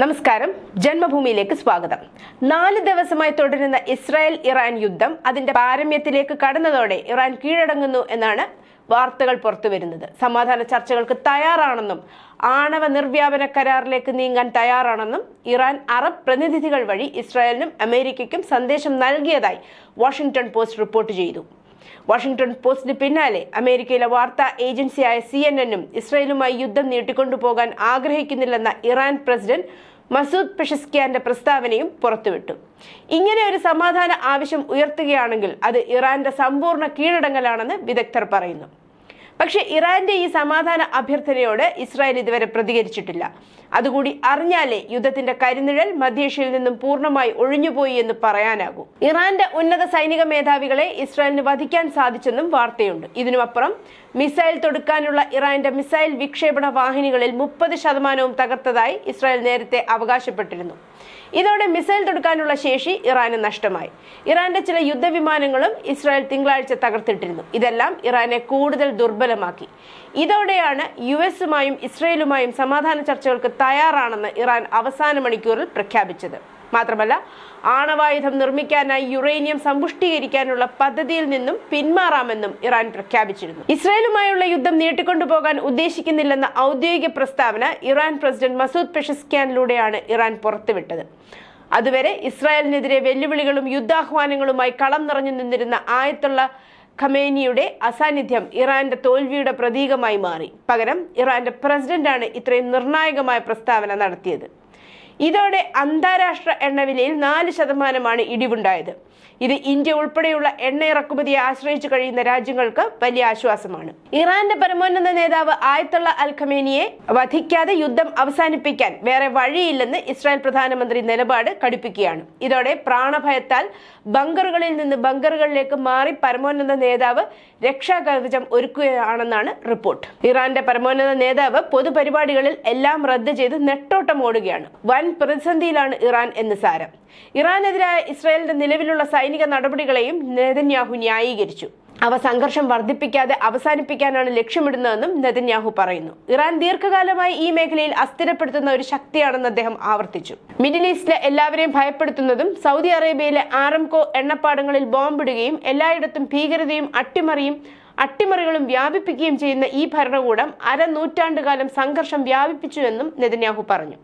നമസ്കാരം. ജന്മഭൂമിയിലേക്ക് സ്വാഗതം. നാല് ദിവസമായി തുടരുന്ന ഇസ്രായേൽ ഇറാൻ യുദ്ധം അതിന്റെ പാരമ്യത്തിലേക്ക് കടന്നതോടെ ഇറാൻ കീഴടങ്ങുന്നു എന്നാണ് വാർത്തകൾ പുറത്തുവരുന്നത് സമാധാന ചർച്ചകൾക്ക് തയ്യാറാണെന്നും ആണവ നിർവ്യാപന കരാറിലേക്ക് നീങ്ങാൻ തയ്യാറാണെന്നും ഇറാൻ അറബ് പ്രതിനിധികൾ വഴി ഇസ്രായേലിനും അമേരിക്കയ്ക്കും സന്ദേശം നൽകിയതായി വാഷിംഗ്ടൺ പോസ്റ്റ് റിപ്പോർട്ട് ചെയ്തു. വാഷിംഗ്ടൺ പോസ്റ്റിന് പിന്നാലെ അമേരിക്കയിലെ വാർത്താ ഏജൻസിയായ സി എൻ എന്നും ഇസ്രയേലുമായി യുദ്ധം നീട്ടിക്കൊണ്ടുപോകാൻ ആഗ്രഹിക്കുന്നില്ലെന്ന ഇറാൻ പ്രസിഡന്റ് മസൂദ് പെഷസ്കിയാന്റെ പ്രസ്താവനയും പുറത്തുവിട്ടു. ഇങ്ങനെ ഒരു സമാധാന ആവശ്യം ഉയർത്തുകയാണെങ്കിൽ അത് ഇറാന്റെ സമ്പൂർണ കീഴടങ്ങലാണെന്ന് വിദഗ്ധർ പറയുന്നു. പക്ഷേ ഇറാന്റെ ഈ സമാധാന അഭ്യർത്ഥനയോട് ഇസ്രായേൽ ഇതുവരെ പ്രതികരിച്ചിട്ടില്ല. അതുകൂടി അറിഞ്ഞാലേ യുദ്ധത്തിന്റെ കരിനിഴൽ മധ്യേഷ്യയിൽ നിന്നും പൂർണമായി ഒഴിഞ്ഞുപോയി എന്ന് പറയാനാകൂ. ഇറാന്റെ ഉന്നത സൈനിക മേധാവികളെ ഇസ്രായേലിന് വധിക്കാൻ സാധിച്ചെന്നും വാർത്തയുണ്ട്. ഇതിനുമപ്പുറം മിസൈൽ തൊടുക്കാനുള്ള ഇറാന്റെ മിസൈൽ വിക്ഷേപണ വാഹിനികളിൽ മുപ്പത് ശതമാനവും തകർത്തതായി ഇസ്രായേൽ നേരത്തെ അവകാശപ്പെട്ടിരുന്നു. ഇതോടെ മിസൈൽ തൊടുക്കാനുള്ള ശേഷി ഇറാന് നഷ്ടമായി. ഇറാന്റെ ചില യുദ്ധവിമാനങ്ങളും ഇസ്രായേൽ തിങ്കളാഴ്ച തകർത്തിട്ടിരുന്നു. ഇതെല്ലാം ഇറാനെ കൂടുതൽ ദുർബലമാക്കി. ഇതോടെയാണ് യു എസുമായും ഇസ്രയേലുമായും സമാധാന ചർച്ചകൾക്ക് തയ്യാറാണെന്ന് ഇറാൻ അവസാന മണിക്കൂറിൽ പ്രഖ്യാപിച്ചത്. മാത്രമല്ല ആണവായുധം നിർമ്മിക്കാനായി യുറേനിയം സമ്പുഷ്ടീകരിക്കാനുള്ള പദ്ധതിയിൽ നിന്നും പിന്മാറാമെന്നും ഇറാൻ പ്രഖ്യാപിച്ചിരുന്നു. ഇസ്രയേലുമായുള്ള യുദ്ധം നീട്ടിക്കൊണ്ടുപോകാൻ ഉദ്ദേശിക്കുന്നില്ലെന്ന ഔദ്യോഗിക പ്രസ്താവന ഇറാൻ പ്രസിഡന്റ് മസൂദ് പെഷസ്ക്യാനിലൂടെയാണ് ഇറാൻ പുറത്തുവിട്ടത്. അതുവരെ ഇസ്രായേലിനെതിരെ വെല്ലുവിളികളും യുദ്ധാഹ്വാനങ്ങളുമായി കളം നിറഞ്ഞു നിന്നിരുന്ന ആയത്തുള്ള ഖമേനിയുടെ അസാന്നിധ്യം ഇറാന്റെ തോൽവിയുടെ പ്രതീകമായി മാറി. പകരം ഇറാന്റെ പ്രസിഡന്റാണ് ഇത്രയും നിർണായകമായ പ്രസ്താവന നടത്തിയത്. ഇതോടെ അന്താരാഷ്ട്ര എണ്ണവിലയിൽ നാല് ശതമാനമാണ് ഇടിവുണ്ടായത്. ഇത് ഇന്ത്യ ഉൾപ്പെടെയുള്ള എണ്ണ ഇറക്കുമതിയെ ആശ്രയിച്ചു കഴിയുന്ന രാജ്യങ്ങൾക്ക് വലിയ ആശ്വാസമാണ്. ഇറാന്റെ പരമോന്നത നേതാവ് ആയത്തുള്ള അൽ ഖമേനിയെ വധിക്കാതെ യുദ്ധം അവസാനിപ്പിക്കാൻ വേറെ വഴിയില്ലെന്ന് ഇസ്രായേൽ പ്രധാനമന്ത്രി നിലപാട് കടുപ്പിക്കുകയാണ്. ഇതോടെ പ്രാണഭയത്താൽ ബങ്കറുകളിൽ നിന്ന് ബങ്കറുകളിലേക്ക് മാറി പരമോന്നത നേതാവ് രക്ഷാകവചം ഒരുക്കുകയാണെന്നാണ് റിപ്പോർട്ട്. ഇറാന്റെ പരമോന്നത നേതാവ് പൊതുപരിപാടികളിൽ എല്ലാം റദ്ദ് ചെയ്ത് നെട്ടോട്ടം ഓടുകയാണ് വൻ പ്രതിസന്ധിയിലാണ് ഇറാൻ എന്ന് സാരം. ഇറാനെതിരായ ഇസ്രായേലിന്റെ നിലവിലുള്ള സൈനിക നടപടികളെയും നെതന്യാഹു ന്യായീകരിച്ചു. അവ സംഘർഷം വർദ്ധിപ്പിക്കാതെ അവസാനിപ്പിക്കാനാണ് ലക്ഷ്യമിടുന്നതെന്നും നെതന്യാഹു പറയുന്നു. ഇറാൻ ദീർഘകാലമായി ഈ മേഖലയിൽ അസ്ഥിരപ്പെടുത്തുന്ന ഒരു ശക്തിയാണെന്ന് അദ്ദേഹം ആവർത്തിച്ചു. മിഡിൽ ഈസ്റ്റിലെ എല്ലാവരെയും ഭയപ്പെടുത്തുന്നതും സൗദി അറേബ്യയിലെ ആറംകോ എണ്ണപ്പാടങ്ങളിൽ ബോംബിടുകയും എല്ലായിടത്തും ഭീകരതയും അട്ടിമറിയും അട്ടിമറികളും വ്യാപിപ്പിക്കുകയും ചെയ്യുന്ന ഈ ഭരണകൂടം അരനൂറ്റാണ്ടുകാലം സംഘർഷം വ്യാപിപ്പിച്ചുവെന്നും നെതന്യാഹു പറഞ്ഞു.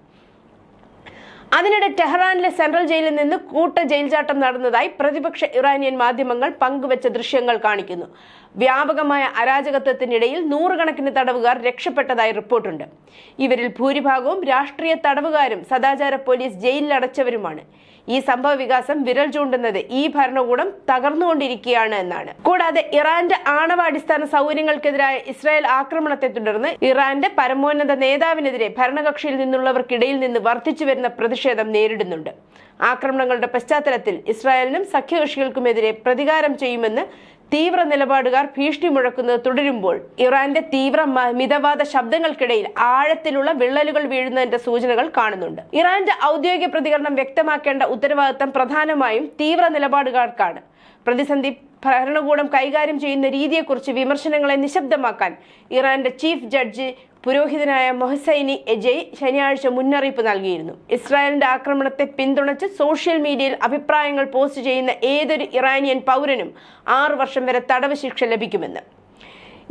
അതിനിടെ ടെഹ്റാനിലെ സെൻട്രൽ ജയിലിൽ നിന്ന് കൂട്ട ജയിൽചാട്ടം നടന്നതായി പ്രതിപക്ഷ ഇറാനിയൻ മാധ്യമങ്ങൾ പങ്കുവച്ച ദൃശ്യങ്ങൾ കാണിക്കുന്നു. വ്യാപകമായ അരാജകത്വത്തിനിടയിൽ നൂറുകണക്കിന് തടവുകാർ രക്ഷപ്പെട്ടതായി റിപ്പോർട്ടുണ്ട്. ഇവരിൽ ഭൂരിഭാഗവും രാഷ്ട്രീയ തടവുകാരും സദാചാര പോലീസ് ജയിലിൽ അടച്ചവരുമാണ് ഈ സംഭവ വികാസം വിരൽ ചൂണ്ടുന്നത് ഈ ഭരണകൂടം തകർന്നുകൊണ്ടിരിക്കുകയാണ് എന്നാണ്. കൂടാതെ ഇറാന്റെ ആണവാടിസ്ഥാന സൗകര്യങ്ങൾക്കെതിരായ ഇസ്രായേൽ ആക്രമണത്തെ തുടർന്ന് ഇറാന്റെ പരമോന്നത നേതാവിനെതിരെ ഭരണകക്ഷിയിൽ നിന്നുള്ളവർക്കിടയിൽ നിന്ന് വർദ്ധിച്ചു വരുന്ന പ്രതിഷേധം നേരിടുന്നുണ്ട്. ആക്രമണങ്ങളുടെ പശ്ചാത്തലത്തിൽ ഇസ്രായേലിനും സഖ്യകക്ഷികൾക്കുമെതിരെ പ്രതികാരം ചെയ്യുമെന്ന് തീവ്ര നിലപാടുകാർ ഭീഷണി മുഴക്കുന്നത് തുടരുമ്പോൾ ഇറാന്റെ തീവ്ര മിതവാദ ശബ്ദങ്ങൾക്കിടയിൽ ആഴത്തിലുള്ള വിള്ളലുകൾ വീഴുന്നതിന്റെ സൂചനകൾ കാണുന്നുണ്ട്. ഇറാന്റെ ഔദ്യോഗിക പ്രതികരണം വ്യക്തമാക്കേണ്ട ഉത്തരവാദിത്തം പ്രധാനമായും തീവ്ര നിലപാടുകാർക്കാണ്. പ്രതിസന്ധി ഭരണകൂടം കൈകാര്യം ചെയ്യുന്ന രീതിയെക്കുറിച്ച് വിമർശനങ്ങളെ നിശബ്ദമാക്കാൻ ഇറാന്റെ ചീഫ് ജഡ്ജി പുരോഹിതനായ മൊഹസൈനി എജയ് ശനിയാഴ്ച മുന്നറിയിപ്പ് നൽകിയിരുന്നു. ഇസ്രായേലിന്റെ ആക്രമണത്തെ പിന്തുണച്ച് സോഷ്യൽ മീഡിയയിൽ അഭിപ്രായങ്ങൾ പോസ്റ്റ് ചെയ്യുന്ന ഏതൊരു ഇറാനിയൻ പൗരനും ആറു വർഷം വരെ തടവ് ശിക്ഷ ലഭിക്കുമെന്ന്.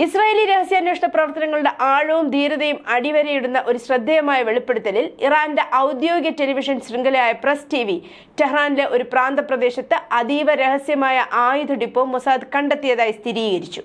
ഇസ്രായേലി രഹസ്യാന്വേഷണ പ്രവർത്തനങ്ങളുടെ ആഴവും ധീരതയും അടിവരയിടുന്ന ഒരു ശ്രദ്ധേയമായ വെളിപ്പെടുത്തലിൽ ഇറാന്റെ ഔദ്യോഗിക ടെലിവിഷൻ ശൃംഖലയായ പ്രസ് ടി വി ടെഹ്റാനിലെ ഒരു പ്രാന്തപ്രദേശത്ത് അതീവ രഹസ്യമായ ആയുധ ഡിപ്പോ മൊസാദ് കണ്ടെത്തിയതായി സ്ഥിരീകരിച്ചു.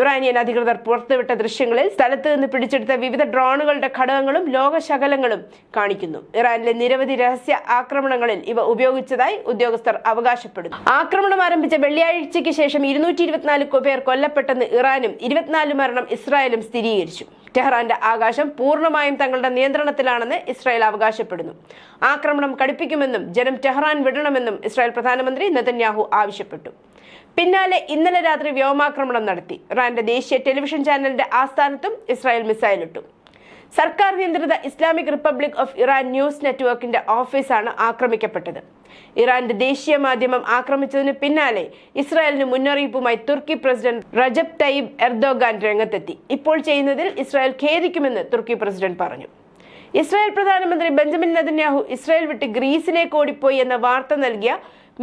ഇറാനിയൻ അധികൃതർ പുറത്തുവിട്ട ദൃശ്യങ്ങളിൽ സ്ഥലത്ത് നിന്ന് പിടിച്ചെടുത്ത വിവിധ ഡ്രോണുകളുടെ ഘടകങ്ങളും ലോകശകലങ്ങളും കാണിക്കുന്നു. ഇറാനിലെ നിരവധി രഹസ്യ ആക്രമണങ്ങളിൽ ഇവ ഉപയോഗിച്ചതായി ഉദ്യോഗസ്ഥർ അവകാശപ്പെടുന്നു. ആക്രമണം ആരംഭിച്ച വെള്ളിയാഴ്ചയ്ക്ക് ശേഷം ഇരുന്നൂറ്റി ഇരുപത്തിനാല് പേർ കൊല്ലപ്പെട്ടെന്ന് ഇറാനും ഇരുപത്തിനാല് മരണം ഇസ്രായേലും സ്ഥിരീകരിച്ചു. ടെഹ്റാന്റെ ആകാശം പൂർണമായും തങ്ങളുടെ നിയന്ത്രണത്തിലാണെന്ന് ഇസ്രായേൽ അവകാശപ്പെടുന്നു. ആക്രമണം കടുപ്പിക്കുമെന്നും ജനം ടെഹ്റാൻ വിടണമെന്നും ഇസ്രായേൽ പ്രധാനമന്ത്രി നെതന്യാഹു ആവശ്യപ്പെട്ടു. പിന്നാലെ ഇന്നലെ രാത്രി വ്യോമാക്രമണം നടത്തി. ഇറാന്റെ ദേശീയ ടെലിവിഷൻ ചാനലിന്റെ ആസ്ഥാനത്തും ഇസ്രായേൽ മിസൈലിട്ടു. സർക്കാർ നിയന്ത്രിത Islamic Republic of Iran news നെറ്റ്വർക്കിന്റെ ഓഫീസാണ് ആക്രമിക്കപ്പെട്ടത്. ഇറാന്റെ ദേശീയ മാധ്യമം ആക്രമിച്ചതിന് പിന്നാലെ ഇസ്രായേലിന് മുന്നറിയിപ്പുമായി Turkey president Recep Tayyip Erdogan രംഗത്തെത്തി. ഇപ്പോൾ ചെയ്യുന്നതിൽ ഇസ്രായേൽ ഖേദിക്കുമെന്ന് തുർക്കി പ്രസിഡന്റ് പറഞ്ഞു. ഇസ്രായേൽ പ്രധാനമന്ത്രി ബെഞ്ചമിൻ നെതന്യാഹു ഇസ്രായേൽ വിട്ട് ഗ്രീസിലേക്ക് ഓടിപ്പോയി എന്ന വാർത്ത നൽകിയ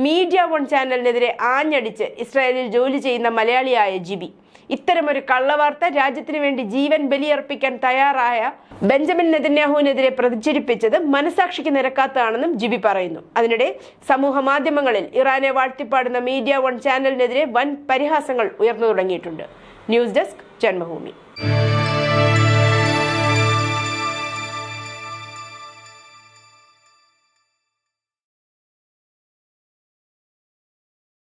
മീഡിയ വൺ ചാനലിനെതിരെ ആഞ്ഞടിച്ച് ഇസ്രായേലിൽ ജോലി ചെയ്യുന്ന മലയാളിയായ ജിബി. ഇത്തരമൊരു കള്ളവാർത്ത രാജ്യത്തിന് വേണ്ടി ജീവൻ ബലിയർപ്പിക്കാൻ തയ്യാറായ ബെഞ്ചമിൻ നെതന്യാഹുവിനെതിരെ പ്രതിചരിപ്പിച്ചത് മനസാക്ഷിക്ക് നിരക്കാത്തതാണെന്നും ജിബി പറയുന്നു. അതിനിടെ സമൂഹ മാധ്യമങ്ങളിൽ ഇറാനെ വാഴ്ത്തിപ്പാടുന്ന മീഡിയ വൺ ചാനലിനെതിരെ വൻ പരിഹാസങ്ങൾ ഉയർന്നു തുടങ്ങിയിട്ടുണ്ട്. News desk Janmabhumi.